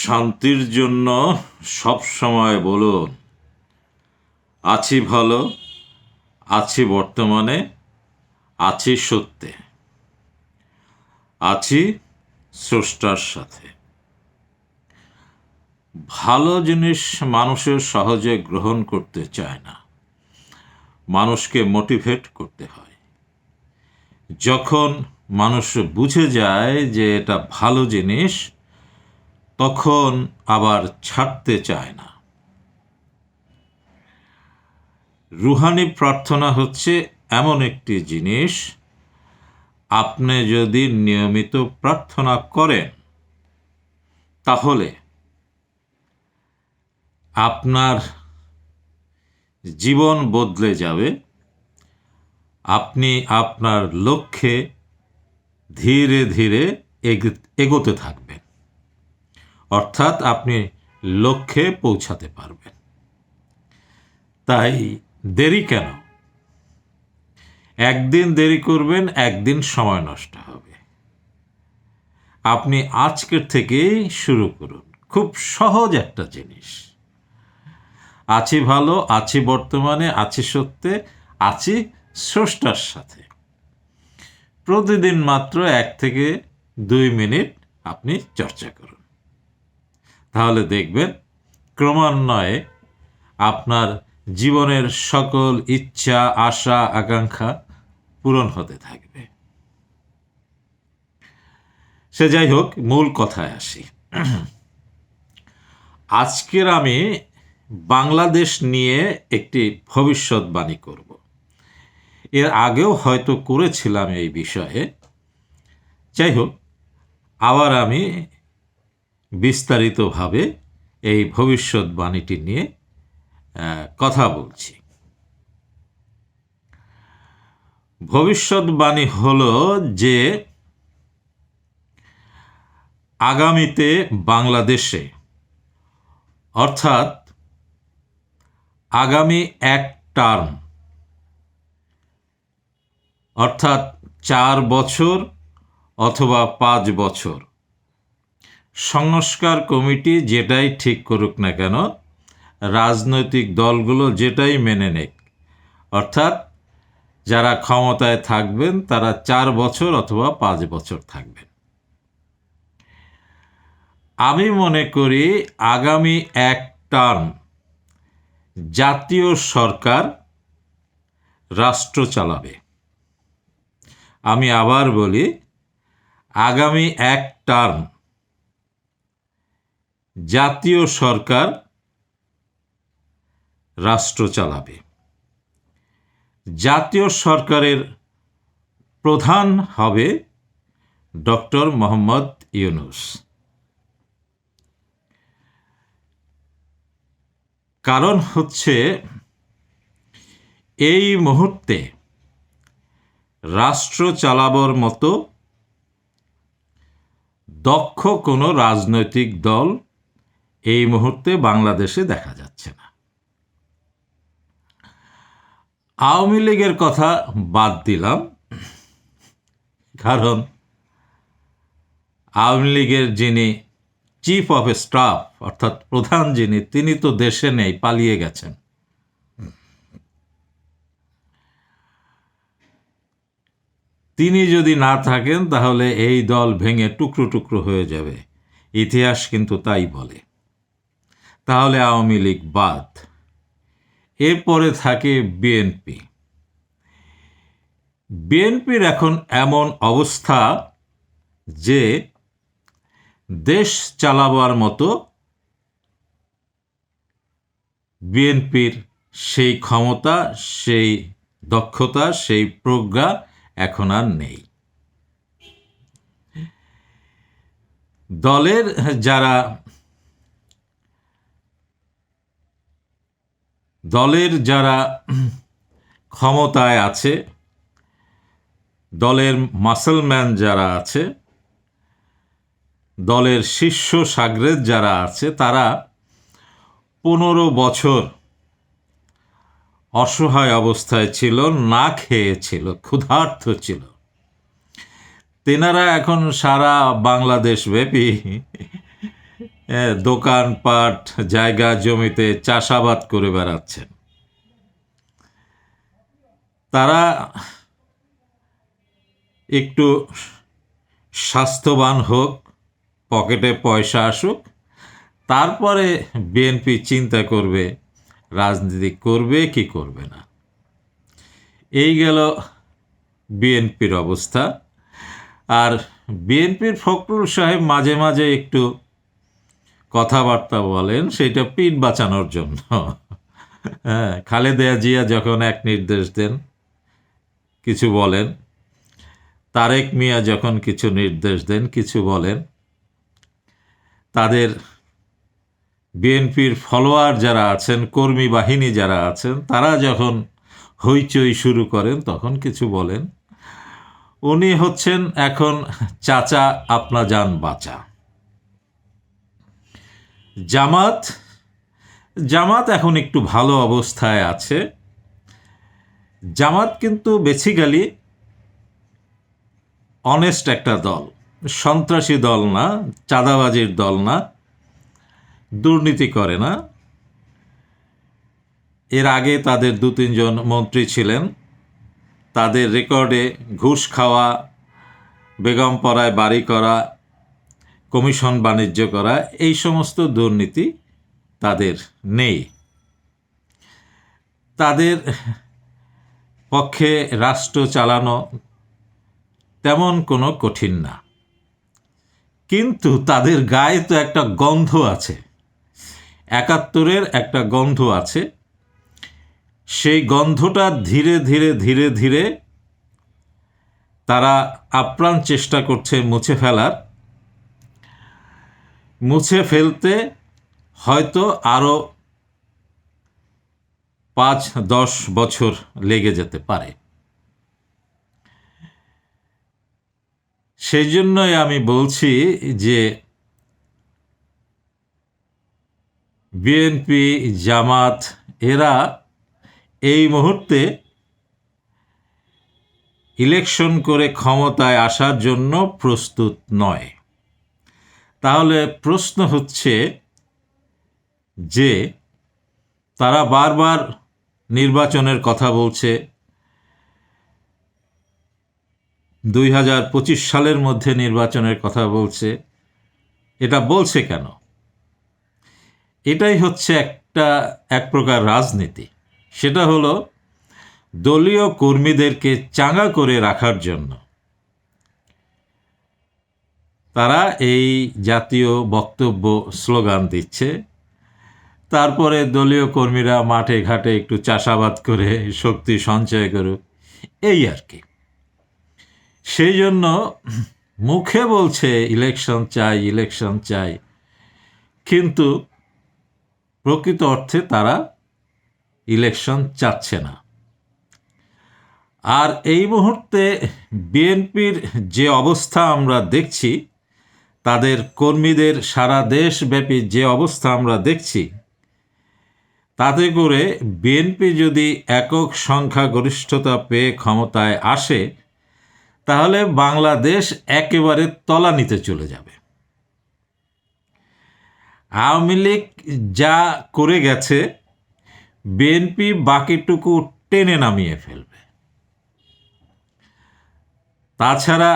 শান্তির জন্য সব সময় বলুন, আছি ভালো, আছি বর্তমানে, আছি সত্যে, আছি স্রষ্টার সাথে। ভালো জিনিস মানুষের সহজে গ্রহণ করতে চায় না, মানুষকে মোটিভেট করতে হয়। যখন মানুষ বুঝে যায় যে এটা ভালো জিনিস তখন আবার ছাড়তে চায় না। রুহানি প্রার্থনা হচ্ছে, এমন একটি জিনিস, আপনি যদি নিয়মিত প্রার্থনা করেন, তাহলে আপনার জীবন বদলে যাবে। আপনি আপনার লক্ষ্যে ধীরে ধীরে এগোতে থাকবেন। অর্থাৎ আপনি লক্ষ্যে পৌঁছাতে পারবেন। তাই দেরি কেন? একদিন দেরি করবেন, একদিন সময় নষ্ট হবে। আপনি আজকের থেকেই শুরু করুন। খুব সহজ একটা জিনিস। আছি ভালো, আছি বর্তমানে, আছি সত্যে, আছি স্রষ্টার সাথে। প্রতিদিন মাত্র এক থেকে দুই মিনিট আপনি চর্চা করুন। তাহলে দেখবেন ক্রমান্বয়ে আপনার জীবনের সকল ইচ্ছা, আশা, আকাঙ্ক্ষা পূরণ হতে থাকবে। সে যাই হোক, মূল কথায় আসি। আজকের আমি বাংলাদেশ নিয়ে একটি ভবিষ্যৎবাণী করব। এর আগেও হয়তো করেছিলাম এই বিষয়ে। যাই হোক, আবার আমি বিস্তারিতভাবে এই ভবিষ্যৎবাণীটি নিয়ে কথা বলছি। ভবিষ্যৎবাণী হলো যে আগামীতে বাংলাদেশে, অর্থাৎ আগামী এক টার্ম, অর্থাৎ চার বছর অথবা পাঁচ বছর সংস্কার কমিটি যেটাই ঠিক করুক না কেন, রাজনৈতিক দলগুলো যেটাই মেনে নেক, অর্থাৎ যারা ক্ষমতায় থাকবেন তারা চার বছর অথবা পাঁচ বছর থাকবেন। আমি মনে করি আগামী এক টার্ম জাতীয় সরকার রাষ্ট্র চালাবে। আমি আবার বলি, আগামী এক টার্ম জাতীয় সরকার রাষ্ট্র চালাবে। জাতীয় সরকারের প্রধান হবে ডক্টর মোহাম্মদ ইউনুস। কারণ হচ্ছে এই মুহূর্তে রাষ্ট্র চালাবার মতো দক্ষ কোনো রাজনৈতিক দল এই মুহূর্তে বাংলাদেশে দেখা যাচ্ছে না। আওয়ামী লীগের কথা বাদ দিলাম, কারণ আওয়ামী লীগের যিনি চিফ অফ স্টাফ অর্থাৎ প্রধান যিনি, তিনি তো দেশে নেই, পালিয়ে গেছেন। তিনি যদি না থাকেন, তাহলে এই দল ভেঙে টুকরো টুকরো হয়ে যাবে। ইতিহাস কিন্তু তাই বলে। তাহলে আওয়ামী লীগ বাদ। এরপরে থাকে বিএনপি। বিএনপির এখন এমন অবস্থা যে দেশ চালাবার মতো বিএনপির সেই ক্ষমতা, সেই দক্ষতা, সেই প্রজ্ঞা এখন আর নেই। দলের যারা দলের যারা ক্ষমতায় আছে, দলের মাসলম্যান যারা আছে, দলের শীর্ষ সাগরেদ যারা আছে, তারা পনেরো বছর অসহায় অবস্থায় ছিল, না খেয়েছিল ক্ষুধার্ত ছিল। তেনারা এখন সারা বাংলাদেশ ব্যাপী দোকানপাট জায়গা জমিতে চাষাবাদ করে বেড়াচ্ছেন। তারা একটু স্বাস্থ্যবান হোক, পকেটে পয়সা আসুক, তারপরে বিএনপি চিন্তা করবে, রাজনীতি করবে কি করবে না। এই গেল বিএনপির অবস্থা। আর বিএনপির ফখরুল সাহেব মাঝে মাঝে একটু কথাবার্তা বলেন, সেটা পিঠ বাঁচানোর জন্য। হ্যাঁ খালেদা জিয়া যখন এক নির্দেশ দেন, কিছু বলেন। তারেক মিয়া যখন কিছু নির্দেশ দেন, কিছু বলেন। তাদের বিএনপির ফলোয়ার যারা আছেন, কর্মী বাহিনী যারা আছেন, তারা যখন হইচই শুরু করেন, তখন কিছু বলেন। উনি হচ্ছেন এখন চাচা, আপনা যান বাঁচা। জামাত জামাত এখন একটু ভালো অবস্থায় আছে। জামাত কিন্তু বেসিক্যালি অনেস্ট একটা দল, সন্ত্রাসী দল না, চাঁদাবাজির দল না, দুর্নীতি করে না। এর আগে তাদের দু তিনজন মন্ত্রী ছিলেন। তাদের রেকর্ডে ঘুষ খাওয়া বেগমপরায় বাড়ি করা কমিশন বাণিজ্য করা, এই সমস্ত দুর্নীতি তাদের নেই। তাদের পক্ষে রাষ্ট্র চালানো তেমন কোনো কঠিন না। কিন্তু তাদের গায়ে তো একটা গন্ধ আছে। একাত্তরের একটা গন্ধ আছে। সেই গন্ধটা ধীরে ধীরে ধীরে ধীরে তারা আপ্রাণ চেষ্টা করছে মুছে ফেলার। মুছে ফেলতে হয়তো আরও পাঁচ, দশ বছর লেগে যেতে পারে। সেই জন্যই আমি বলছি যে বিএনপি, জামাত, এরা এই মুহূর্তে ইলেকশন করে ক্ষমতায় আসার জন্য প্রস্তুত নয়। তাহলে প্রশ্ন হচ্ছে যে, তারা বারবার নির্বাচনের কথা বলছে। দুই হাজার পঁচিশ সালের মধ্যে নির্বাচনের কথা বলছে। এটা বলছে কেন? এটাই হচ্ছে একটা, এক প্রকার রাজনীতি। সেটা হলো দলীয় কর্মীদেরকে চাঙ্গা করে রাখার জন্য। তারা এই জাতীয় বক্তব্য স্লোগান দিচ্ছে। তারপরে দলীয় কর্মীরা মাঠে ঘাটে একটু চাষাবাদ করে শক্তি সঞ্চয় করুক, এই আর কি। সেই জন্য মুখে বলছে, ইলেকশন চাই ইলেকশন চাই। কিন্তু প্রকৃত অর্থে তারা ইলেকশন চাচ্ছে না। আর এই মুহূর্তে বিএনপির যে অবস্থা আমরা দেখছি তাদের কর্মীদের সারা দেশব্যাপী যে অবস্থা আমরা দেখছি, তাতে করে বিএনপি যদি একক সংখ্যাগরিষ্ঠতা পেয়ে ক্ষমতায় আসে, তাহলে বাংলাদেশ একেবারে তলানিতে চলে যাবে। আওয়ামী লীগ যা করে গেছে, বিএনপি বাকিটুকু টেনে নামিয়ে ফেলবে। তাছাড়া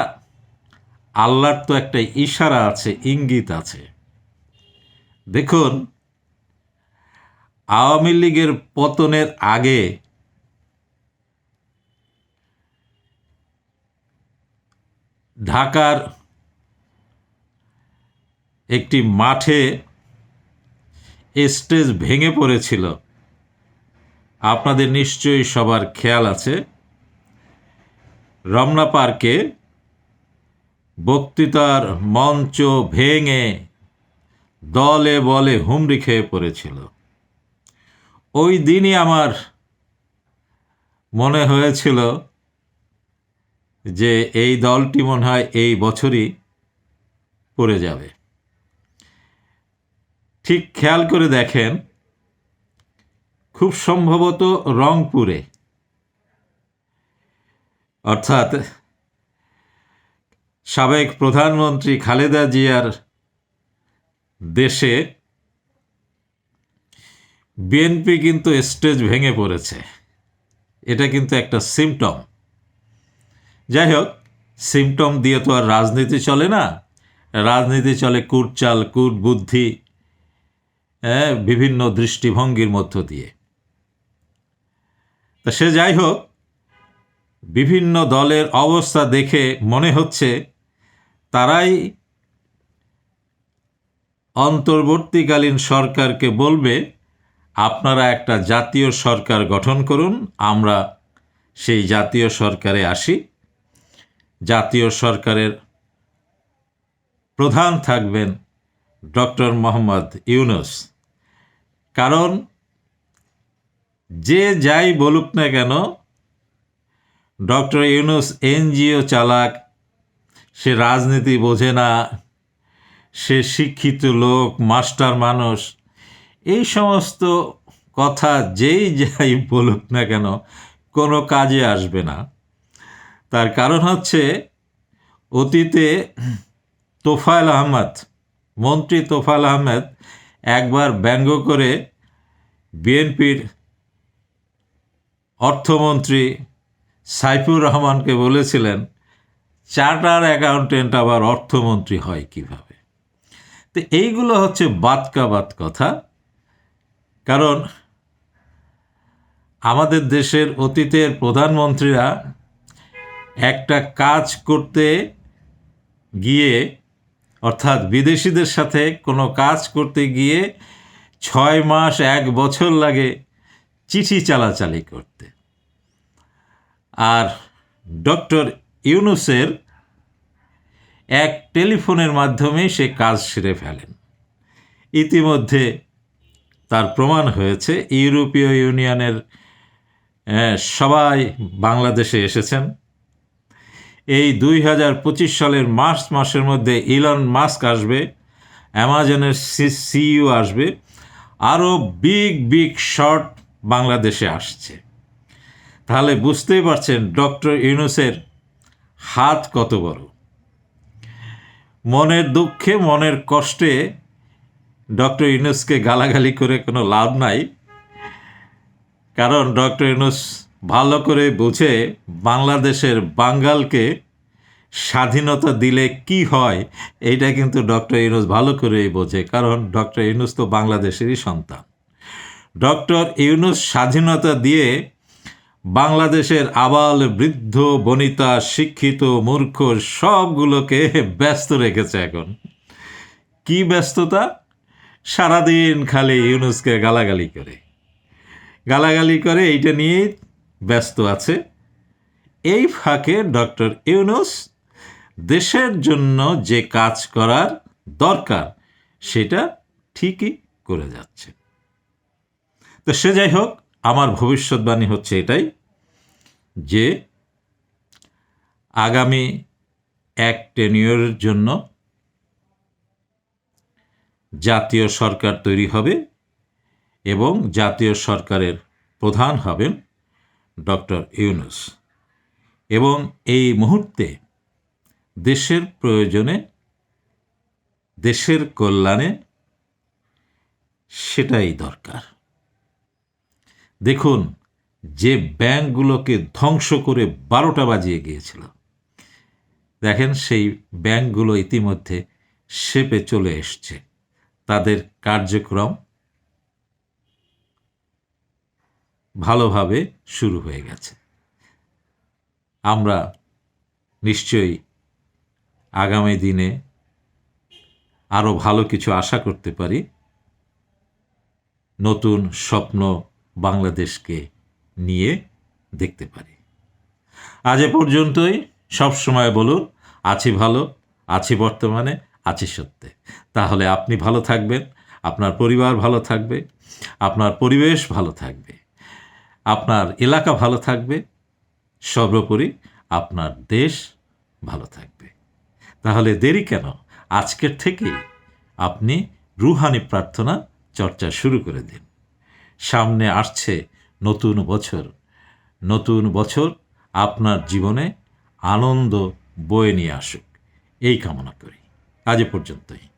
আল্লাহর তো একটা ইশারা আছে, ইঙ্গিত আছে। দেখুন, আওয়ামী লীগের পতনের আগে ঢাকার একটি মাঠে স্টেজ ভেঙে পড়েছিল। আপনাদের নিশ্চয়ই সবার খেয়াল আছে। রমনা পার্কে বক্তৃতার মঞ্চ ভেঙে দলে বলে হুমড়ি খেয়ে পড়েছিল। ওই দিনই আমার মনে হয়েছিল যে এই দলটি মনে হয় এই বছরই পড়ে যাবে। ঠিক খেয়াল করে দেখেন, খুব সম্ভবত রংপুরে। অর্থাৎ সাবেক প্রধানমন্ত্রী খালেদা জিয়ার দেশে বিএনপি কিন্তু স্টেজ ভেঙে পড়েছে। এটা কিন্তু একটা সিমটম। যাই হোক সিমটম দিয়ে তো আর রাজনীতি চলে না। রাজনীতি চলে কূটচাল কূট বুদ্ধি হ্যাঁ, বিভিন্ন দৃষ্টিভঙ্গির মধ্য দিয়ে। তা সে যাই হোক বিভিন্ন দলের অবস্থা দেখে মনে হচ্ছে তারাই অন্তর্বর্তীকালীন সরকারকে বলবে, আপনারা একটা জাতীয় সরকার গঠন করুন, আমরা সেই জাতীয় সরকারে আসি। জাতীয় সরকারের প্রধান থাকবেন ডক্টর মোহাম্মদ ইউনুস। কারণ যে যাই বলুক না কেন, ডক্টর ইউনুস এনজিও চালাক সে রাজনীতি বোঝে না, সে শিক্ষিত লোক, মাস্টার মানুষ। এই সমস্ত কথা যেই যাই বলুক না কেন, কোনো কাজে আসবে না। তার কারণ হচ্ছে, অতীতে তোফায়েল আহমদ, মন্ত্রী তোফায়েল আহমেদ একবার ব্যঙ্গ করে বিএনপির অর্থমন্ত্রী সাইফুর রহমানকে বলেছিলেন চার্টার অ্যাকাউন্টেন্ট আবার অর্থমন্ত্রী হয় কীভাবে? তো এইগুলো হচ্ছে বাতকা বাত কথা। কারণ আমাদের দেশের অতীতের প্রধানমন্ত্রীরা একটা কাজ করতে গিয়ে, অর্থাৎ বিদেশিদের সাথে কোনো কাজ করতে গিয়ে ছয় মাস, এক বছর লাগে চিঠি চালাচালি করতে। আর ডক্টর ইউনুসের এক টেলিফোনের মাধ্যমে সে কাজ সেরে ফেলেন। ইতিমধ্যে তার প্রমাণ হয়েছে, ইউরোপীয় ইউনিয়নের সবাই বাংলাদেশে এসেছেন। এই দুই হাজার পঁচিশ সালের মার্চ মাসের মধ্যে ইলন মাস্ক আসবে, অ্যামাজনের সিইও আসবে, আরও বিগ বিগ শর্ট বাংলাদেশে আসছে। তাহলে বুঝতেই পারছেন, ডক্টর ইউনুসের হাত কত বড়? মনের দুঃখে, মনের কষ্টে ডক্টর ইউনুসকে গালাগালি করে কোনো লাভ নাই। কারণ ডক্টর ইউনুস ভালো করে বুঝে বাংলাদেশের বাঙ্গালকে স্বাধীনতা দিলে কি হয়, এইটা কিন্তু ডক্টর ইউনুস ভালো করেই বোঝে। কারণ ডক্টর ইউনুস তো বাংলাদেশেরই সন্তান। ডক্টর ইউনুস স্বাধীনতা দিয়ে বাংলাদেশের আবাল বৃদ্ধ, বনিতা, শিক্ষিত, মূর্খ সবগুলোকে ব্যস্ত রেখেছে এখন। কি ব্যস্ততা? সারাদিন খালি ইউনুসকে গালাগালি করে। গালাগালি করে এইটা নিয়েই ব্যস্ত আছে। এই ফাঁকে ডক্টর ইউনুস দেশের জন্য যে কাজ করার দরকার, সেটা ঠিকই করে যাচ্ছে। তো সে যাই হোক আমার ভবিষ্যৎবাণী হচ্ছে এটাই যে আগামী এক টেনিয়রের জন্য জাতীয় সরকার তৈরি হবে এবং জাতীয় সরকারের প্রধান হবেন ডক্টর ইউনুস। এবং এই মুহূর্তে দেশের প্রয়োজনে, দেশের কল্যাণে সেটাই দরকার। দেখুন, যে ব্যাংকগুলোকে ধ্বংস করে বারোটা বাজিয়ে গিয়েছিল। দেখেন, সেই ব্যাংকগুলো ইতিমধ্যে শেপে চলে এসছে। তাদের কার্যক্রম ভালোভাবে শুরু হয়ে গেছে। আমরা নিশ্চয়ই আগামী দিনে আরও ভালো কিছু আশা করতে পারি। নতুন স্বপ্ন বাংলাদেশকে নিয়ে দেখতে পারি। আজ এ পর্যন্তই। সব সময় বলুন, আছি ভালো, আছি বর্তমানে, আছি সত্যে। তাহলে আপনি ভালো থাকবেন, আপনার পরিবার ভালো থাকবে, আপনার পরিবেশ ভালো থাকবে, আপনার এলাকা ভালো থাকবে, সর্বোপরি আপনার দেশ ভালো থাকবে। তাহলে দেরি কেন? আজকের থেকেই আপনি রুহানি প্রার্থনা চর্চা শুরু করে দিন। সামনে আসছে নতুন বছর। নতুন বছর আপনার জীবনে আনন্দ বয়ে নিয়ে আসুক। এই কামনা করি। আজ পর্যন্তই।